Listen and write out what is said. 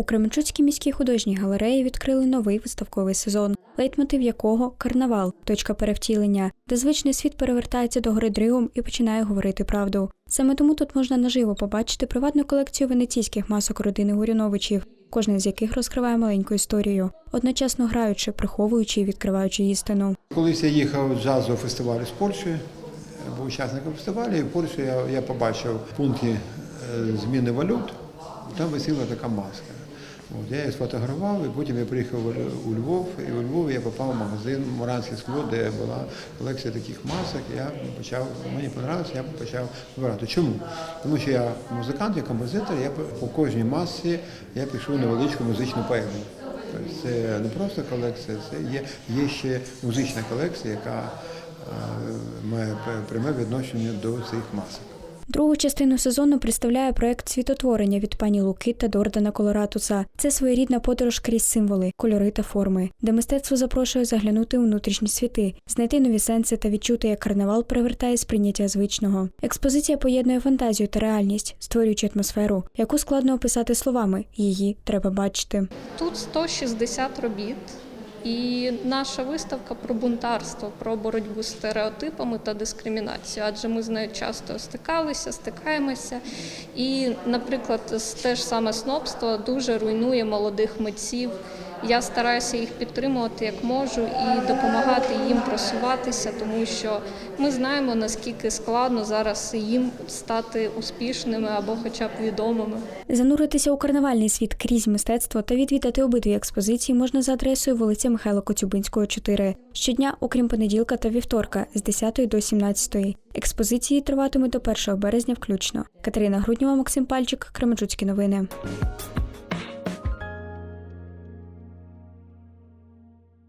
У Кременчуцькій міській художній галереї відкрили новий виставковий сезон, лейтмотив якого карнавал, точка перевтілення, де звичний світ перевертається до гори дригом і починає говорити правду. Саме тому тут можна наживо побачити приватну колекцію венеційських масок родини Гуріновичів, кожен з яких розкриває маленьку історію, одночасно граючи, приховуючи і відкриваючи істину. Колись я їхав з джазового фестивалю з Польщі, був учасником фестивалю, і в Польщі я, я побачив в пункті е, зміни валют, там висіла така маска. От, я її сфотографував, і потім я приїхав у Львов, і у Львові я попав в магазин Моранське скло, де була колекція таких масок. Я почав, мені подобалося, я почав вибирати. Чому? Тому що я музикант, я композитор, я по- кожній масці я пишу невеличку музичну поему. Це не просто колекція, це є, є ще музична колекція, яка має пряме відношення до цих масок. Другу частину сезону представляє проект світотворення від пані Луки та Дордана Колоратуса. Це своєрідна подорож крізь символи, кольори та форми, де мистецтво запрошує заглянути у внутрішні світи, знайти нові сенси та відчути, як карнавал привертає сприйняття звичного. Експозиція поєднує фантазію та реальність, створюючи атмосферу, яку складно описати словами. Її треба бачити. Тут 160 робіт, і наша виставка про бунтарство, про боротьбу з стереотипами та дискримінацією, адже ми з нею часто стикалися, стикаємося. І, наприклад, те ж саме снобство дуже руйнує молодих митців. Я стараюся їх підтримувати як можу і допомагати їм просуватися, тому що ми знаємо наскільки складно зараз їм стати успішними або хоча б відомими. Зануритися у карнавальний світ крізь мистецтво та відвідати обидві експозиції можна за адресою вулиця Михайла Коцюбинського, 4. Щодня, окрім понеділка та вівторка, з 10 до 17. Експозиції триватимуть до 1 березня включно. Катерина Груднєва, Максим Пальчик, Кременчуцькі новини.